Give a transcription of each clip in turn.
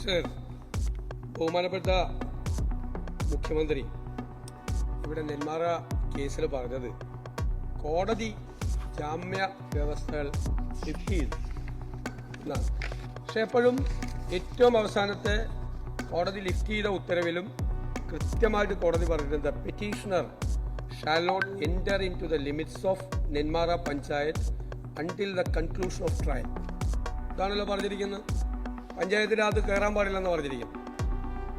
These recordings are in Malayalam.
സർ ബഹുമാനപ്പെട്ട മുഖ്യമന്ത്രി ഇവിടെ നെന്മാറ കേസിൽ പറഞ്ഞത് കോടതി ജാമ്യ വ്യവസ്ഥകൾ സ്ഥിതി എന്നാണ്. പക്ഷെ എപ്പോഴും ഏറ്റവും അവസാനത്തെ കോടതി ലിഫ്റ്റ് ചെയ്ത ഉത്തരവിലും കൃത്യമായിട്ട് കോടതി പറഞ്ഞിട്ടുണ്ട് petitioner shall not enter into the limits of Nenmara panchayat until the conclusion of trial ഇതാണല്ലോ പറഞ്ഞിരിക്കുന്നത്. പഞ്ചായത്തിനകത്ത് കയറാൻ പാടില്ലെന്ന് പറഞ്ഞിരിക്കും.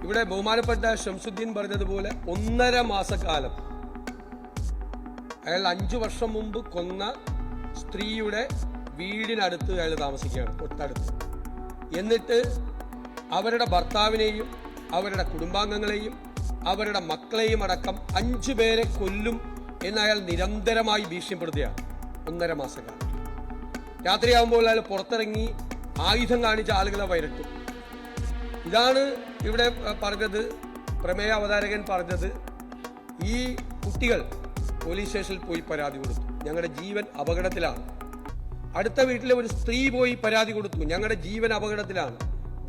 ഇവിടെ ബഹുമാനപ്പെട്ട ഷംസുദ്ദീൻ പറഞ്ഞതുപോലെ ഒന്നര മാസക്കാലം. അയാൾ അഞ്ചു വർഷം മുമ്പ് കൊന്ന സ്ത്രീയുടെ വീടിനടുത്ത് അയാൾ താമസിക്കുകയാണ് തൊട്ടടുത്ത്. എന്നിട്ട് അവരുടെ ഭർത്താവിനെയും അവരുടെ കുടുംബാംഗങ്ങളെയും അവരുടെ മക്കളെയും അടക്കം അഞ്ചു പേരെ കൊല്ലും എന്ന് അയാൾ നിരന്തരമായി ഭീഷണിപ്പെടുത്തുകയാണ്. ഒന്നര മാസക്കാലം. രാത്രിയാകുമ്പോൾ അയാൾ പുറത്തിറങ്ങി ആയുധം ആളുകളെ വരട്ടും. ഇതാണ് ഇവിടെ പറഞ്ഞത് പ്രമേയ അവതാരകൻ പറഞ്ഞത്. ഈ കുട്ടികൾ പോലീസ് സ്റ്റേഷനിൽ പോയി പരാതി കൊടുത്തു. ഞങ്ങളുടെ ജീവൻ അപകടത്തിലാണ്. അടുത്ത വീട്ടിലെ ഒരു സ്ത്രീ പോയി പരാതി കൊടുത്തു. ഞങ്ങളുടെ ജീവൻ അപകടത്തിലാണ്.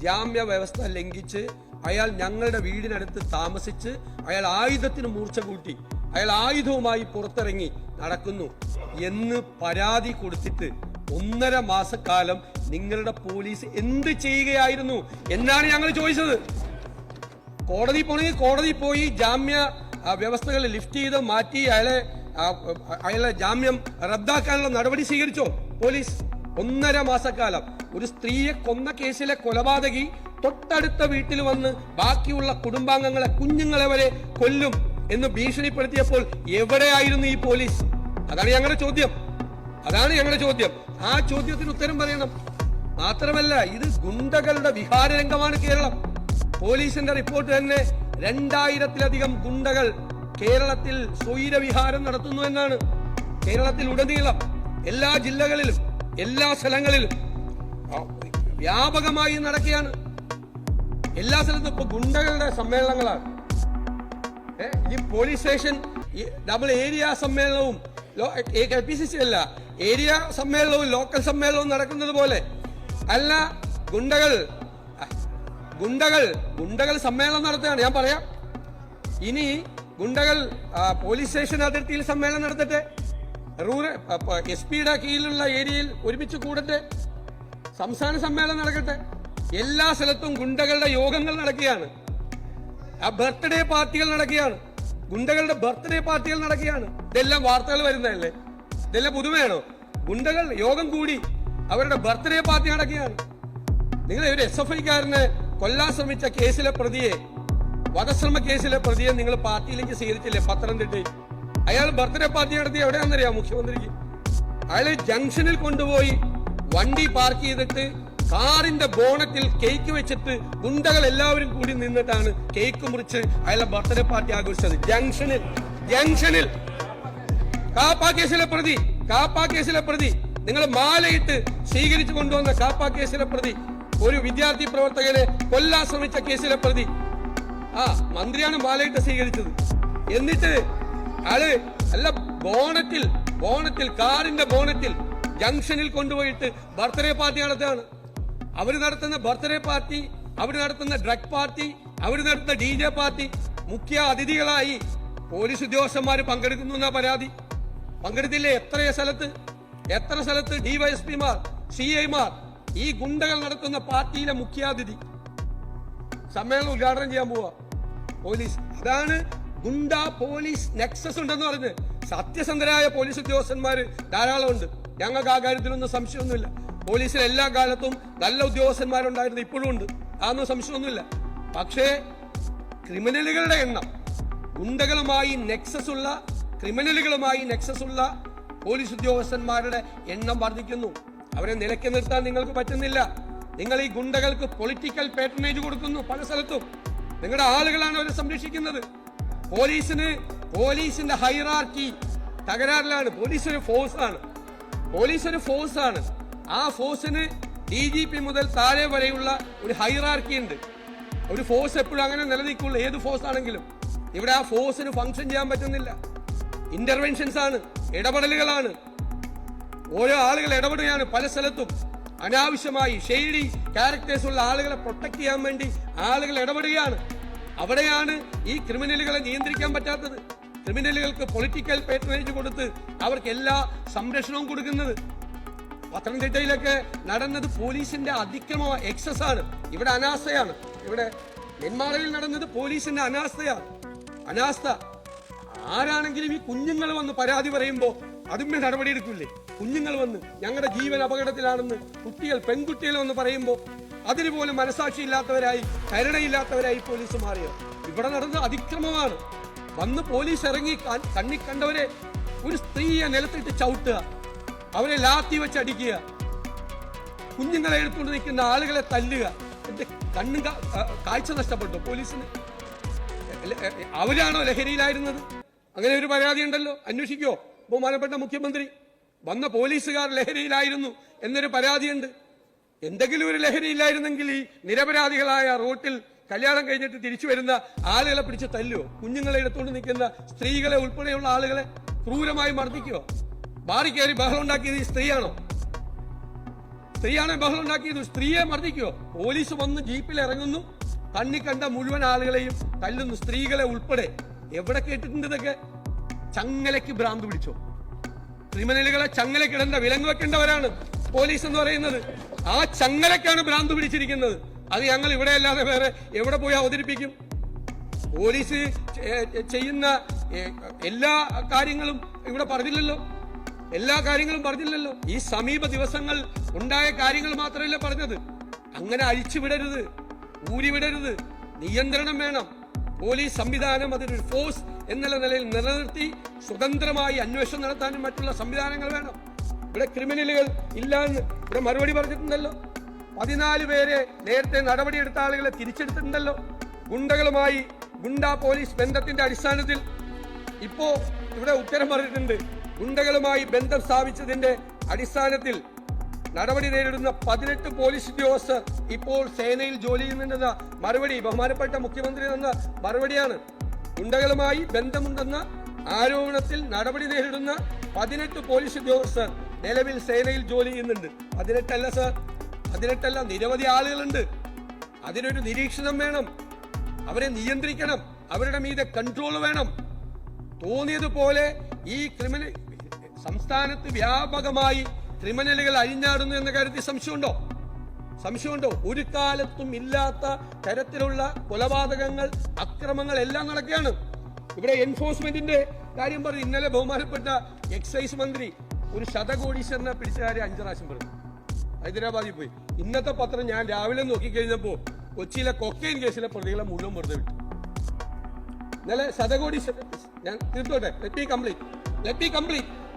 ജാമ്യ വ്യവസ്ഥ ലംഘിച്ച് അയാൾ ഞങ്ങളുടെ വീടിനടുത്ത് താമസിച്ച് അയാൾ ആയുധത്തിന് മൂർച്ച കൂട്ടി അയാൾ ആയുധവുമായി പുറത്തിറങ്ങി നടക്കുന്നു എന്ന് പരാതി കൊടുത്തിട്ട് ഒന്നര മാസക്കാലം നിങ്ങളുടെ പോലീസ് എന്ത് ചെയ്യുകയായിരുന്നു എന്നാണ് ഞങ്ങൾ ചോദിച്ചത്. കോടതി പോണെങ്കിൽ കോടതി പോയി ജാമ്യ വ്യവസ്ഥകൾ ലിഫ്റ്റ് ചെയ്ത് മാറ്റി അയാളെ അയാളെ ജാമ്യം റദ്ദാക്കാനുള്ള നടപടി സ്വീകരിച്ചോ? പോലീസ് ഒന്നര മാസക്കാലം. ഒരു സ്ത്രീയെ കൊന്ന കേസിലെ കൊലപാതകി തൊട്ടടുത്ത വീട്ടിൽ വന്ന് ബാക്കിയുള്ള കുടുംബാംഗങ്ങളെ കുഞ്ഞുങ്ങളെ വരെ കൊല്ലും എന്ന് ഭീഷണിപ്പെടുത്തിയപ്പോൾ എവിടെയായിരുന്നു ഈ പോലീസ്? അതാണ് ഞങ്ങളുടെ ചോദ്യം. അതാണ് ഞങ്ങളുടെ ചോദ്യം. ആ ചോദ്യത്തിന് ഉത്തരം പറയണം. മാത്രമല്ല ഇത് ഗുണ്ടകളുടെ വിഹാര രംഗമാണ് കേരളം. പോലീസിന്റെ റിപ്പോർട്ട് തന്നെ രണ്ടായിരത്തിലധികം ഗുണ്ടകൾ കേരളത്തിൽ സ്വൈരവിഹാരം നടത്തുന്നു എന്നാണ്. കേരളത്തിൽ ഉടനീളം എല്ലാ ജില്ലകളിലും എല്ലാ സ്ഥലങ്ങളിലും വ്യാപകമായി നടക്കുകയാണ്. എല്ലാ സ്ഥലത്തും ഇപ്പൊ ഗുണ്ടകളുടെ സമ്മേളനങ്ങളാണ്. ഈ പോലീസ് സ്റ്റേഷൻ ഡബിൾ ഏരിയ സമ്മേളനവും പി സി സി അല്ല ഏരിയ സമ്മേളനവും ലോക്കൽ സമ്മേളനവും നടക്കുന്നത് പോലെ അല്ല ഗുണ്ടകൾ. ഗുണ്ടകൾ. ഗുണ്ടകൾ സമ്മേളനം നടത്തുകയാണ്. ഞാൻ പറയാം. ഇനി ഗുണ്ടകൾ പോലീസ് സ്റ്റേഷൻ അതിർത്തിയിൽ സമ്മേളനം നടത്തട്ടെ. റൂറൽ എസ് പിയുടെ കീഴിലുള്ള ഏരിയയിൽ ഒരുമിച്ച് കൂടട്ടെ. സംസ്ഥാന സമ്മേളനം നടക്കട്ടെ. എല്ലാ സ്ഥലത്തും ഗുണ്ടകളുടെ യോഗങ്ങൾ നടക്കുകയാണ്. ആ ബർത്ത്ഡേ പാർട്ടികൾ നടക്കുകയാണ്. ഗുണ്ടകളുടെ ബർത്ത്ഡേ പാർട്ടികൾ നടക്കുകയാണ്. ഇതെല്ലാം വാർത്തകൾ വരുന്നതല്ലേ? ഇതെല്ലാം പുതുമയാണോ? ഗുണ്ടകൾ യോഗം കൂടി അവരുടെ ബർത്ത്ഡേ പാർട്ടി നടക്കുകയാണ്. നിങ്ങൾ ഒരു എസ് എഫ് ഐക്കാരനെ കൊല്ലാൻ ശ്രമിച്ച കേസിലെ പ്രതിയെ വധശ്രമ കേസിലെ പ്രതിയെ നിങ്ങൾ പാർട്ടിയിലേക്ക് സ്വീകരിച്ചില്ലേ? പത്തനംതിട്ടയിൽ. അയാൾ ബർത്ത്ഡേ പാർട്ടി നടത്തി എവിടെയാണെന്നറിയാം മുഖ്യമന്ത്രിക്ക്? അയാൾ ജംഗ്ഷനിൽ കൊണ്ടുപോയി വണ്ടി പാർക്ക് ചെയ്തിട്ട് കാറിന്റെ ബോണറ്റിൽ കേക്ക് വെച്ചിട്ട് ഗുണ്ടകൾ എല്ലാവരും കൂടി നിന്നിട്ടാണ് കേക്ക് മുറിച്ച് അയാളുടെ ബർത്ത്ഡേ പാർട്ടി ആഘോഷിച്ചത്. ജംഗ്ഷനിൽ ജംഗ്ഷനിൽ. കാപ്പാ കേസിലെ പ്രതി കാപ്പാ കേസിലെ പ്രതി. നിങ്ങൾ മാലയിട്ട് സ്വീകരിച്ചു കൊണ്ടുവന്ന കാപ്പാ കേസിലെ പ്രതി ഒരു വിദ്യാർത്ഥി പ്രവർത്തകനെ കൊല്ലാൻ ശ്രമിച്ച കേസിലെ പ്രതി. ആ മന്ത്രിയാണ് മാലയിട്ട് സ്വീകരിച്ചത്. എന്നിട്ട് ആൾ അല്ല ബോണറ്റിൽ ബോണറ്റിൽ കാറിന്റെ ബോണറ്റിൽ ജംഗ്ഷനിൽ കൊണ്ടുപോയിട്ട് ബർത്ത്ഡേ പാർട്ടി നടത്തുകയാണ്. അവർ നടത്തുന്ന ബർത്ത്ഡേ പാർട്ടി അവർ നടത്തുന്ന ഡ്രഗ് പാർട്ടി അവർ നടത്തുന്ന ഡി പാർട്ടി മുഖ്യ അതിഥികളായി പോലീസ് ഉദ്യോഗസ്ഥന്മാർ പങ്കെടുക്കുന്നു എന്ന പരാതി. പങ്കെടുത്തില്ലേ? എത്ര സ്ഥലത്ത്? എത്ര സ്ഥലത്ത് ഡിവൈഎസ്പിമാർ സി ഐമാർ ഈ ഗുണ്ടകൾ നടത്തുന്ന പാർട്ടിയിലെ മുഖ്യാതിഥി? സമ്മേളനം ഉദ്ഘാടനം ചെയ്യാൻ പോവാ. പോലീസ്. അതാണ് ഗുണ്ട പോലീസ് നെക്സസ് ഉണ്ടെന്ന് പറഞ്ഞ് സത്യസന്ധരായ പോലീസ് ഉദ്യോഗസ്ഥന്മാർ ധാരാളമുണ്ട്. ഞങ്ങൾക്ക് ആ കാര്യത്തിലൊന്നും സംശയമൊന്നുമില്ല. പോലീസിൽ എല്ലാ കാലത്തും നല്ല ഉദ്യോഗസ്ഥന്മാരുണ്ടായിരുന്നു ഇപ്പോഴും ഉണ്ട്. അതൊന്നും സംശയമൊന്നുമില്ല. പക്ഷേ ക്രിമിനലുകളുടെ എണ്ണം ഗുണ്ടകളുമായി നെക്സസ് ഉള്ള ക്രിമിനലുകളുമായി നെക്സസ് ഉള്ള പോലീസ് ഉദ്യോഗസ്ഥന്മാരുടെ എണ്ണം വർദ്ധിക്കുന്നു. അവരെ നിലയ്ക്ക് നിർത്താൻ നിങ്ങൾക്ക് പറ്റുന്നില്ല. നിങ്ങൾ ഈ ഗുണ്ടകൾക്ക് പൊളിറ്റിക്കൽ പേട്ടനേജ് കൊടുക്കുന്നു പല സ്ഥലത്തും. നിങ്ങളുടെ ആളുകളാണ് അവരെ സംരക്ഷിക്കുന്നത്. പോലീസിന് പോലീസിന്റെ ഹൈറാർക്കി തകരാറിലാണ്. പോലീസ് ഒരു ആണ്. പോലീസ് ഒരു ആണ്. ആ ഫോഴ്സിന് ഡി ജി പി മുതൽ താഴെ വരെയുള്ള ഒരു ഹൈറാർക്കി ഉണ്ട്. ഒരു ഫോഴ്സ് എപ്പോഴും അങ്ങനെ നിലനിൽക്കുള്ളൂ. ഏത് ഫോഴ്സ് ആണെങ്കിലും. ഇവിടെ ആ ഫോഴ്സിന് ഫംഗ്ഷൻ ചെയ്യാൻ പറ്റുന്നില്ല. ഇന്റർവെൻഷൻസ് ആണ് ഇടപെടലുകളാണ്. ഓരോ ആളുകൾ ഇടപെടുകയാണ് പല സ്ഥലത്തും. അനാവശ്യമായി ഷെയ്ഡി ക്യാരക്ടേഴ്സ് ഉള്ള ആളുകളെ പ്രൊട്ടക്ട് ചെയ്യാൻ വേണ്ടി ആളുകൾ ഇടപെടുകയാണ്. അവിടെയാണ് ഈ ക്രിമിനലുകളെ നിയന്ത്രിക്കാൻ പറ്റാത്തത്. ക്രിമിനലുകൾക്ക് പൊളിറ്റിക്കൽ പേറ്ററേജ് കൊടുത്ത് അവർക്ക് എല്ലാ സംരക്ഷണവും കൊടുക്കുന്നത്. പത്തനംതിട്ടയിലൊക്കെ നടന്നത് പോലീസിന്റെ അതിക്രമ എക്സസ് ആണ്. ഇവിടെ അനാസ്ഥയാണ്. ഇവിടെ നെന്മാറയിൽ നടന്നത് പോലീസിന്റെ അനാസ്ഥയാണ്. അനാസ്ഥ. ആരാണെങ്കിലും ഈ കുഞ്ഞുങ്ങൾ വന്ന് പരാതി പറയുമ്പോൾ നടപടി നടപടിയെടുക്കില്ലേ കുഞ്ഞുങ്ങൾ വന്ന് ഞങ്ങളുടെ ജീവൻ അപകടത്തിലാണെന്ന് കുട്ടികൾ പെൺകുട്ടികൾ വന്ന് പറയുമ്പോൾ അതിന് പോലും മനസാക്ഷിയില്ലാത്തവരായി കരുണയില്ലാത്തവരായി പോലീസ് മാറിയോ ഇവിടെ നടന്ന അതിക്രമമാണ്. വന്ന് പോലീസ് ഇറങ്ങി കണ്ണി കണ്ടവരെ ഒരു സ്ത്രീയെ നിലത്തിട്ട് ചവിട്ടുക അവരെ ലാത്തി വെച്ച് അടിക്കുക കുഞ്ഞുങ്ങളെ എടുത്തുകൊണ്ട് നിൽക്കുന്ന ആളുകളെ തല്ലുക എന്റെ കണ്ണും കാഴ്ച നഷ്ടപ്പെട്ടു പോലീസിന്. അവരാണോ ലഹരിയിലായിരുന്നത്? അങ്ങനെ ഒരു പരാതി ഉണ്ടല്ലോ. അന്വേഷിക്കോ. ബഹുമാനപ്പെട്ട മുഖ്യമന്ത്രി വന്ന പോലീസുകാർ ലഹരിയിലായിരുന്നു എന്നൊരു പരാതിയുണ്ട്. എന്തെങ്കിലും ഒരു ലഹരിയില്ലായിരുന്നെങ്കിൽ ഈ നിരപരാധികളായ റോട്ടിൽ കല്യാണം കഴിഞ്ഞിട്ട് തിരിച്ചു വരുന്ന ആളുകളെ പിടിച്ച് തല്ലുവോ? കുഞ്ഞുങ്ങളെ എടുത്തുകൊണ്ട് നിൽക്കുന്ന സ്ത്രീകളെ ഉൾപ്പെടെയുള്ള ആളുകളെ ക്രൂരമായി മർദ്ദിക്കുവോ? ബാറി കയറി ബഹളം ഉണ്ടാക്കിയത് ഈ സ്ത്രീയാണോ? സ്ത്രീയാണോ ബഹളം ഉണ്ടാക്കിയത് സ്ത്രീയെ മർദ്ദിക്കുവോ? പോലീസ് വന്ന് ജീപ്പിൽ ഇറങ്ങുന്നു. കണ്ണി കണ്ട മുഴുവൻ ആളുകളെയും തല്ലുന്നു സ്ത്രീകളെ ഉൾപ്പെടെ. എവിടെ കേട്ടിട്ടുണ്ട് ഇതൊക്കെ? ചങ്ങലയ്ക്ക് ഭ്രാന്ത് പിടിച്ചോ? ക്രിമിനലുകളെ ചങ്ങലക്കിടേണ്ട വിലങ്ങ് വെക്കേണ്ടവരാണ് പോലീസ് എന്ന് പറയുന്നത്. ആ ചങ്ങലക്കാണ് ഭ്രാന്ത് പിടിച്ചിരിക്കുന്നത്. അത് ഞങ്ങൾ ഇവിടെ അല്ലാതെ വേറെ എവിടെ പോയി അവതരിപ്പിക്കും? പോലീസ് ചെയ്യുന്ന എല്ലാ കാര്യങ്ങളും ഇവിടെ പറഞ്ഞില്ലല്ലോ. എല്ലാ കാര്യങ്ങളും പറഞ്ഞില്ലല്ലോ. ഈ സമീപ ദിവസങ്ങൾ ഉണ്ടായ കാര്യങ്ങൾ മാത്രമല്ല പറഞ്ഞത്. അങ്ങനെ അഴിച്ചു വിടരുത് ഊരി വിടരുത് നിയന്ത്രണം വേണം. പോലീസ് സംവിധാനം ഒരു ഫോഴ്സ് എന്നുള്ള നിലയിൽ നിലനിർത്തി സ്വതന്ത്രമായി അന്വേഷണം നടത്താനും മറ്റുള്ള സംവിധാനങ്ങൾ വേണം. ഇവിടെ ക്രിമിനലുകൾ ഇല്ല എന്ന് ഇവിടെ മറുപടി പറഞ്ഞിട്ടുണ്ടല്ലോ. പതിനാല് പേരെ നേരത്തെ നടപടിയെടുത്ത ആളുകളെ തിരിച്ചെടുത്തിട്ടുണ്ടല്ലോ. ഗുണ്ടകളുമായി ഗുണ്ടാ പോലീസ് ബന്ധത്തിന്റെ അടിസ്ഥാനത്തിൽ. ഇപ്പോ ഇവിടെ ഉത്തരം പറഞ്ഞിട്ടുണ്ട്. ഗുണ്ടകളുമായി ബന്ധം സ്ഥാപിച്ചതിന്റെ അടിസ്ഥാനത്തിൽ നടപടി നേരിടുന്ന പതിനെട്ട് പോലീസ് ഉദ്യോഗസ്ഥർ ഇപ്പോൾ സേനയിൽ ജോലി ചെയ്യുന്നുണ്ടെന്ന മറുപടി ബഹുമാനപ്പെട്ട മുഖ്യമന്ത്രി തന്ന മറുപടിയാണ്. ഗുണ്ടകളുമായി ബന്ധമുണ്ടെന്ന ആരോപണത്തിൽ നടപടി നേരിടുന്ന പതിനെട്ട് പോലീസ് ഉദ്യോഗസ്ഥർ നിലവിൽ സേനയിൽ ജോലി ചെയ്യുന്നുണ്ട്. പതിനെട്ടല്ല സർ. പതിനെട്ടല്ല നിരവധി ആളുകളുണ്ട്. അതിനൊരു നിരീക്ഷണം വേണം. അവരെ നിയന്ത്രിക്കണം. അവരുടെ മീതെ കൺട്രോൾ വേണം. തോന്നിയതുപോലെ ഈ ക്രിമിനൽ സംസ്ഥാനത്ത് വ്യാപകമായി ക്രിമിനലുകൾ അഴിഞ്ഞാടുന്നു എന്ന കാര്യത്തിൽ സംശയമുണ്ടോ? സംശയമുണ്ടോ? ഒരു കാലത്തും ഇല്ലാത്ത തരത്തിലുള്ള കൊലപാതകങ്ങൾ അക്രമങ്ങൾ എല്ലാം നടക്കുകയാണ്. ഇവിടെ എൻഫോഴ്സ്മെന്റിന്റെ കാര്യം പറഞ്ഞു ഇന്നലെ ബഹുമാനപ്പെട്ട എക്സൈസ് മന്ത്രി ഒരു ശതകോടീശ്വരനെ പിടിച്ച കാര്യം അഞ്ചു പ്രാവശ്യം പറഞ്ഞു. ഹൈദരാബാദിൽ പോയി. ഇന്നത്തെ പത്രം ഞാൻ രാവിലെ നോക്കിക്കഴിഞ്ഞപ്പോ കൊച്ചിയിലെ കൊക്കൈൻ കേസിലെ പ്രതികളെ മുഴുവൻ വെറുതെ വിട്ടു. ഇന്നലെ ശതകോടീശ്വരൻ ഞാൻ തീർത്തോട്ടെ. Let be complete let be complete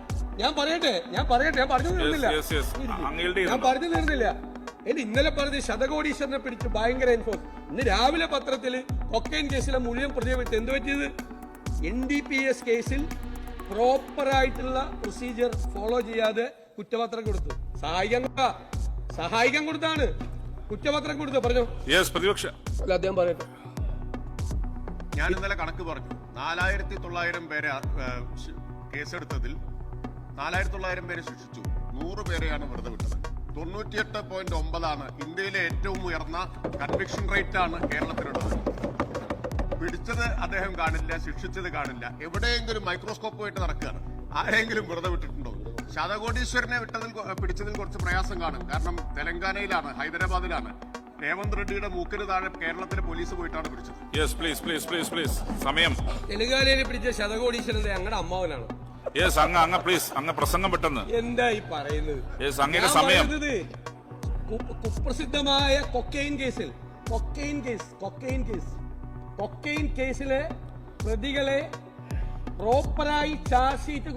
ഞാൻ പറയട്ടെ ഞാൻ പറയട്ടെ ഞാൻ പറഞ്ഞു തീർന്നില്ല. ഞാൻ പറഞ്ഞു തീർന്നില്ല. എന്റെ ഇന്നലെ പറഞ്ഞ ശതകോടീശ്വരനെ പിടിച്ച് ഭയങ്കര എൻഫോഴ്സ് ഇന്ന് രാവിലെ പത്രത്തിൽ കൊക്കൈൻ കേസിലെ മുഴുവൻ പ്രതിയെ വെച്ച് എന്ത് പറ്റിയത്? എൻ ഡി പി എസ് കേസിൽ പ്രോപ്പറായിട്ടുള്ള പ്രൊസീജിയർ ഫോളോ ചെയ്യാതെ കുറ്റപത്രം കൊടുത്തു. സഹായിക്കാൻ. സഹായിക്കാൻ കൊടുത്താണ്. കുറ്റപത്രം കൊടുത്തു. പറഞ്ഞു? പ്രതിപക്ഷ. അല്ല അദ്ദേഹം പറയട്ടെ. ഞാൻ ഇന്നലെ കണക്ക് പറഞ്ഞു. നാലായിരത്തി തൊള്ളായിരം പേരെ കേസെടുത്തതിൽ നാലായിരത്തി തൊള്ളായിരം പേരെ ശിക്ഷിച്ചു. നൂറ് പേരെയാണ് വെറുതെ വിട്ടത്. തൊണ്ണൂറ്റിയെട്ട് പോയിന്റ് ഒമ്പതാണ് ഇന്ത്യയിലെ ഏറ്റവും ഉയർന്ന കൺവിക്ഷൻ റേറ്റ് ആണ് കേരളത്തിലുള്ളത്. പിടിച്ചത് അദ്ദേഹം കാണില്ല ശിക്ഷിച്ചത് കാണില്ല. എവിടെയെങ്കിലും മൈക്രോസ്കോപ്പ് ആയിട്ട് നടക്കുകയാണ്. ആരെങ്കിലും വെറുതെ വിട്ടിട്ടുണ്ടോ? ശതകോടീശ്വരനെ വിട്ടതിൽ പിടിച്ചതിൽ കുറച്ച് പ്രയാസം കാണും. കാരണം തെലങ്കാനയിലാണ് ഹൈദരാബാദിലാണ്. രേവന്ത് റെഡ്ഡിയുടെ മൂക്കിന് താഴെ കേരളത്തിലെ പോലീസ് പോയിട്ടാണ് പിടിച്ചത്. Yes please please please please സമയം. തെലുങ്കാനയിൽ പിടിച്ച ശതകോടീശ്വരന്റെ ഞങ്ങളുടെ അമ്മാവനാണ്. യെസ് അങ്ങ് അങ്ങ് പ്ലീസ് അങ്ങ് പ്രസംഗം പെട്ടെന്ന്. എന്താ ഈ പറയുന്നത്? യെസ് അങ്ങയുടെ സമയം. കുപ്രസിദ്ധമായ കൊക്കൈൻ കേസിൽ cocaine case cocaine case cocaine കേസിലെ പ്രതികളെ പ്രോപ്പറായി ചാർജ് ഷീറ്റ്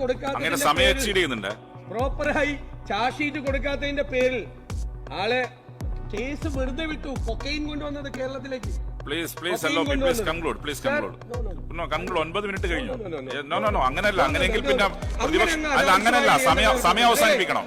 ചെയ്യുന്നുണ്ട്. പ്രോപ്പറായി ചാർജ് ഷീറ്റ് കൊടുക്കാത്തതിന്റെ പേരിൽ ആളെ കേസ് വെറുതെ വിട്ടു കൊക്കൈൻ കൊണ്ടുവന്നത് കേരളത്തിലേക്ക്. Please please allow please. Conclude please conclude. No conclude ഒൻപത് മിനിറ്റ് കഴിഞ്ഞു. നോ നോ നോ അങ്ങനല്ല അങ്ങനെയെങ്കിൽ പിന്നെ പ്രതിപക്ഷം അല്ല അങ്ങ് അങ്ങനല്ല സമയം സമയം അവസാനിപ്പിക്കണം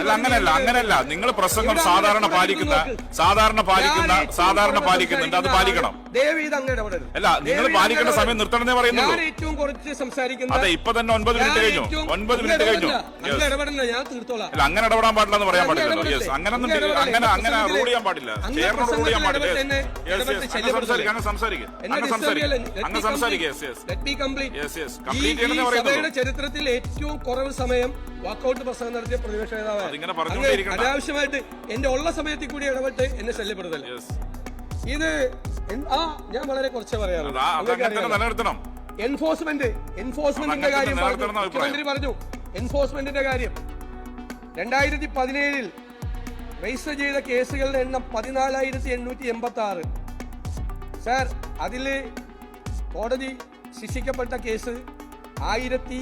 അല്ല അങ്ങനെയല്ല അങ്ങനെയല്ല നിങ്ങൾ പ്രസംഗം സാധാരണ പാലിക്കുന്ന സാധാരണ പാലിക്കുന്ന സാധാരണ പാലിക്കുന്നുണ്ട് അത് പാലിക്കണം. ദയവ് ചെയ്ത് അങ്ങ് ഇടപെടരുത്. അല്ല, നിങ്ങൾ പാലിക്കേണ്ട സമയം നിർത്തണമെന്നേ പറയുന്നുള്ളൂ. ഞാൻ ഏറ്റവും കുറച്ച് സംസാരിക്കുന്ന അതെ ഇപ്പൊ തന്നെ ഒൻപത് മിനിറ്റ് കഴിഞ്ഞു. ഒൻപത് മിനിറ്റ് കഴിഞ്ഞു. അങ്ങ് ഞാൻ തീർത്തോളാം. അല്ല അങ്ങനെ ഇടപെടാൻ പാടില്ല എന്ന് പറയാൻ പാടില്ല യെസ് അങ്ങനെ? അങ്ങനെ അങ്ങനെ റൂൾ ചെയ്യാൻ പാടില്ല. റൂൾ ചെയ്യാൻ പാടില്ല? സംസാരിക്കുക സംസാരിക്കുക സംസാരിക്കുക സംസാരിക്കുക. യെസ് യെസ് ചെയ്യണമെന്നേ പറയുന്നുള്ളൂ. സഭയുടെ ചരിത്രത്തിൽ ഏറ്റവും കുറവ് സമയം വാക്കൌട്ട് പ്രസംഗം നടത്തിയ പ്രതിപക്ഷ നേതാവ് അതിങ്ങനെ പറഞ്ഞുകൊണ്ടേയിരിക്കണ്ട. അനാവശ്യമായിട്ട് എന്റെ ഉള്ള സമയത്തിൽ കൂടി ഇടപെട്ട് എന്നെ ശല്യപ്പെടുത്തല്ലേ? യെസ് ഇത് ആ ഞാൻ വളരെ കുറച്ച് പറയാറുള്ളൂ. എൻഫോഴ്സ്മെന്റ് എൻഫോഴ്സ്മെന്റിന്റെ കാര്യം മുഖ്യമന്ത്രി പറഞ്ഞു. എൻഫോഴ്സ്മെന്റിന്റെ കാര്യം. രണ്ടായിരത്തി പതിനേഴിൽ രജിസ്റ്റർ ചെയ്ത കേസുകളുടെ എണ്ണം പതിനാലായിരത്തി എണ്ണൂറ്റി എൺപത്തി ആറ് സാർ അതിൽ കോടതി ശിക്ഷിക്കപ്പെട്ട കേസ് ആയിരത്തി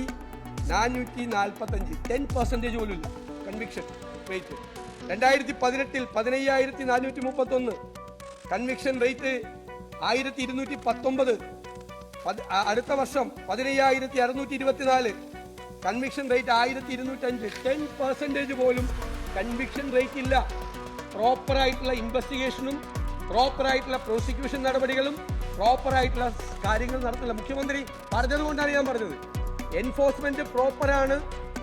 നാനൂറ്റി നാൽപ്പത്തഞ്ച് ടെൻ പെർസെന്റേജ് പോലും ഇല്ല കൺവിക്ഷൻ റേറ്റ് രണ്ടായിരത്തി പതിനെട്ടിൽ പതിനയ്യായിരത്തി നാനൂറ്റി മുപ്പത്തൊന്ന് കൺവിക്ഷൻ റേറ്റ് ആയിരത്തി ഇരുന്നൂറ്റി പത്തൊമ്പത് അടുത്ത വർഷം പതിനയ്യായിരത്തി അറുന്നൂറ്റി ഇരുപത്തിനാല് കൺവിക്ഷൻ റേറ്റ് ആയിരത്തി ഇരുന്നൂറ്റഞ്ച് ടെൻ പെർസെന്റേജ് പോലും കൺവിക്ഷൻ റേറ്റ് ഇല്ല. പ്രോപ്പറായിട്ടുള്ള ഇൻവെസ്റ്റിഗേഷനും പ്രോപ്പറായിട്ടുള്ള പ്രോസിക്യൂഷൻ നടപടികളും പ്രോപ്പറായിട്ടുള്ള കാര്യങ്ങൾ നടത്തില്ല. മുഖ്യമന്ത്രി പറഞ്ഞതുകൊണ്ടാണ് ഞാൻ പറഞ്ഞത്. എൻഫോഴ്സ്മെന്റ് പ്രോപ്പറാണ്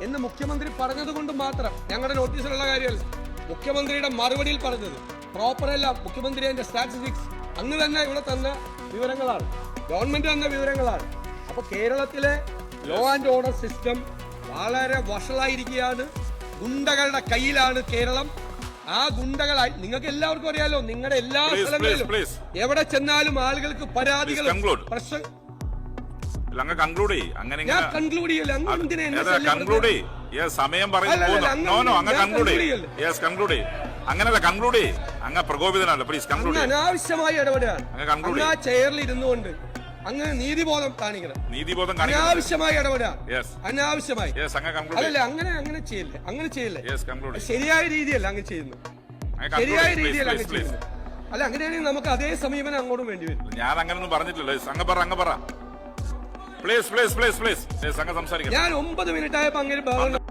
എന്ന് മുഖ്യമന്ത്രി പറഞ്ഞതുകൊണ്ട് മാത്രം ഞങ്ങളുടെ നോട്ടീസിലുള്ള കാര്യമല്ല. മുഖ്യമന്ത്രിയുടെ മറുപടിയിൽ പറഞ്ഞത്. പ്രോപ്പറല്ല മുഖ്യമന്ത്രി അതിന്റെ സ്റ്റാറ്റിസ്റ്റിക്സ് അന്ന് തന്നെ ഇവിടെ തന്ന വിവരങ്ങളാണ്. ഗവൺമെന്റ് തന്ന വിവരങ്ങളാണ്. അപ്പൊ കേരളത്തിലെ ലോ ആൻഡ് ഓർഡർ സിസ്റ്റം വളരെ വഷളായിരിക്കുകയാണ്. ഗുണ്ടകളുടെ കയ്യിലാണ് കേരളം. ആ ഗുണ്ടകളായി നിങ്ങൾക്ക് എല്ലാവർക്കും അറിയാലോ നിങ്ങളുടെ എല്ലാ സ്ഥലങ്ങളിലും എവിടെ ചെന്നാലും ആളുകൾക്ക് പരാതികൾ. പ്രശ്നം അല്ല അങ്ങ് കൺക്ലൂഡ് അങ്ങനെ ഞാൻ കൺക്ലൂഡ് ചെയ്യില്ല? കൺക്ലൂഡ് സമയം പറയുന്നു അല്ല, അല്ല, അങ്ങ് കൺക്ലൂഡ്? യെസ് കൺക്ലൂഡ് അങ്ങനല്ല കൺക്ലൂഡ്. ചെയ്യ് അങ്ങ് പ്രകോപിതനല്ല പ്ലീസ് കൺക്ലൂഡ് അങ്ങ് ചെയ്യ്. അനാവശ്യമായി ഇടപെടുകയാണ് അങ്ങ് കൺക്ലൂഡ് അങ്ങ് ആ ചെയറിൽ ഇരുന്നുകൊണ്ട് അങ്ങ് നീതിബോധം കാണിക്കണം. നീതിബോധം കാണിക്കണം. അനാവശ്യമായി ഇടപെടുകയാണ് യെസ് അനാവശ്യമായി. യെസ് അങ്ങ് കൺക്ലൂഡ് അല്ലല്ല അങ്ങനെ അങ്ങനെ ചെയ്യില്ല അങ്ങനെ ചെയ്യില്ല. യെസ് കൺക്ലൂഡ് ശരിയായ രീതിയല്ല അങ്ങ് ചെയ്യുന്നത്. ശരിയായ രീതിയല്ല അങ്ങ് പ്ലീസ് ചെയ്യുന്നത്. അല്ല അങ്ങനെയാണെങ്കിൽ നമുക്ക് അതേ സമീപനം അങ്ങോട്ടും വേണ്ടി വരും. ഞാൻ അങ്ങനൊന്നും പറഞ്ഞിട്ടില്ല Yes, അങ്ങ് പറ അങ്ങ് പറ. Please please please please yes അങ്ങ് സംസാരിക്കാം. ഞാൻ ഒമ്പത് മിനിറ്റ് ആയപ്പോ അങ്ങനെ ബഹളം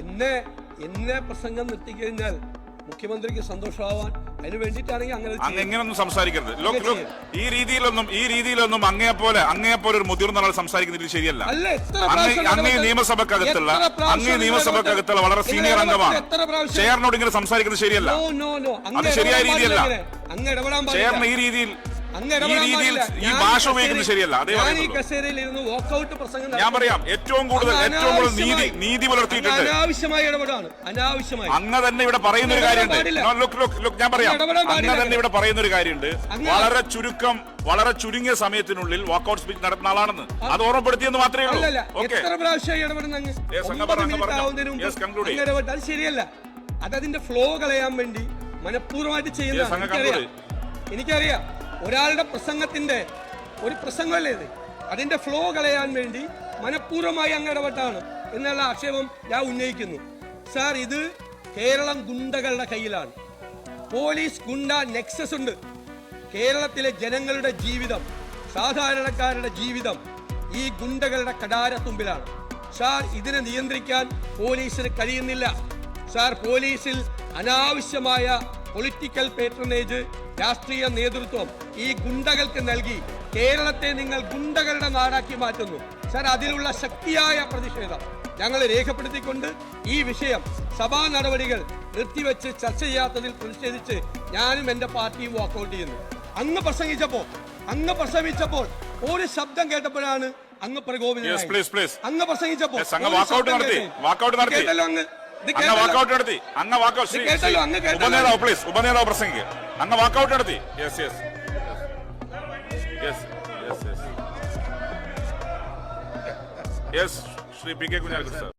എന്നെ എന്നെ പ്രസംഗം നിർത്തിക്കഴിഞ്ഞാൽ മുഖ്യമന്ത്രിക്ക് സന്തോഷമാവാൻ അതിന് വേണ്ടിയിട്ടാണെങ്കിൽ അങ്ങനെ ഒന്നും സംസാരിക്കരുത് ലോക്ക് ലോക്ക് ഈ രീതിയിലൊന്നും ഈ രീതിയിലൊന്നും അങ്ങേ പോലെ ഒരു മുതിർന്ന ആൾ സംസാരിക്കുന്നത് ശരിയല്ല അങ്ങേ അങ്ങ് അങ്ങ് നിയമസഭക്കകത്തുള്ള അങ്ങ്? നിയമസഭക്കകത്തുള്ള വളരെ സീനിയർ അംഗമാണ്? ചെയറിനോട് ഇങ്ങനെ സംസാരിക്കുന്നത് ശരിയല്ല. അങ്ങ് അത് ശരിയായ രീതിയല്ല. അങ്ങ് ചെയറിന് ഈ രീതിയിൽ അങ്ങ് ഈ രീതിയിൽ ഈ ഭാഷ ഉപയോഗിക്കുന്നത് ശരിയല്ല. അതേ ഞാൻ പറയാം ഏറ്റവും കൂടുതൽ ഏറ്റവും കൂടുതൽ നീതി നീതി പുലർത്തിയിട്ടുണ്ട്. അനാവശ്യമായി ഇടപെടാണ്. അനാവശ്യമായി. അങ്ങ് തന്നെ ഇവിടെ പറയുന്ന ഒരു കാര്യമുണ്ട്. ഞാൻ പറയാം. അങ്ങ്. തന്നെ ഇവിടെ പറയുന്ന ഒരു കാര്യമുണ്ട് വളരെ ചുരുക്കം വളരെ ചുരുങ്ങിയ സമയത്തിനുള്ളിൽ വാക്കൗട്ട് സ്പീച്ച് നടത്തുന്ന ആളാണെന്ന്. അത് ഓർമ്മപ്പെടുത്തിയെന്ന് മാത്രമേ ഉള്ളൂ. അത് ശരിയല്ല. ഫ്ലോ കളയാൻ വേണ്ടി മനഃപൂർവമായിട്ട് ചെയ്യുന്ന എനിക്കറിയാം. ഒരാളുടെ പ്രസംഗത്തിന്റെ ഒരു പ്രസംഗമല്ലേ ഇത്? അതിന്റെ ഫ്ലോ കളയാൻ വേണ്ടി മനഃപൂർവമായി അങ്ങ് ഇടപെട്ടാണ് എന്നുള്ള ആക്ഷേപം ഞാൻ ഉന്നയിക്കുന്നു. സാർ ഇത് കേരളം ഗുണ്ടകളുടെ കയ്യിലാണ്. പോലീസ് ഗുണ്ട നെക്സസ് ഉണ്ട്. കേരളത്തിലെ ജനങ്ങളുടെ ജീവിതം സാധാരണക്കാരുടെ ജീവിതം ഈ ഗുണ്ടകളുടെ കടാര തുമ്പിലാണ് സാർ ഇതിനെ നിയന്ത്രിക്കാൻ പോലീസിന് കഴിയുന്നില്ല. സാർ പോലീസിൽ അനാവശ്യമായ പൊളിറ്റിക്കൽ പേട്രണേജ് രാഷ്ട്രീയ നേതൃത്വം ഈ ഗുണ്ടകൾക്ക് നൽകി. കേരളത്തെ നിങ്ങൾ ഗുണ്ടകളുടെ നാടാക്കി മാറ്റുന്നു. സർ അതിലുള്ള ശക്തിയായ പ്രതിഷേധം ഞങ്ങൾ രേഖപ്പെടുത്തിക്കൊണ്ട് ഈ വിഷയം സഭാ നടപടികൾ നിർത്തിവെച്ച് ചർച്ച ചെയ്യാത്തതിൽ പ്രതിഷേധിച്ച് ഞാനും എന്റെ പാർട്ടിയും വാക്കൗട്ട് ചെയ്യുന്നു. അങ്ങ് പ്രസംഗിച്ചപ്പോൾ അങ്ങ് പ്രസംഗിച്ചപ്പോൾ ഒരു ശബ്ദം കേട്ടപ്പോഴാണ് അങ്ങ് പ്രകോപിതം. അങ്ങ് പ്രസംഗിച്ചപ്പോൾ. കേട്ടല്ലോ അങ്ങ്. അങ്ങ്. വാക്കൗട്ട് നടത്തി. അങ്ങ് വാക്കൗട്ട്. ഉപനേതാവ് പ്ലീസ് ഉപനേതാവ് പ്രസംഗിക്ക്. അങ്ങ് വാക്കൗട്ട് നടത്തി. Yes yes yes yes yes yes Shri P K Kunhalikutty sir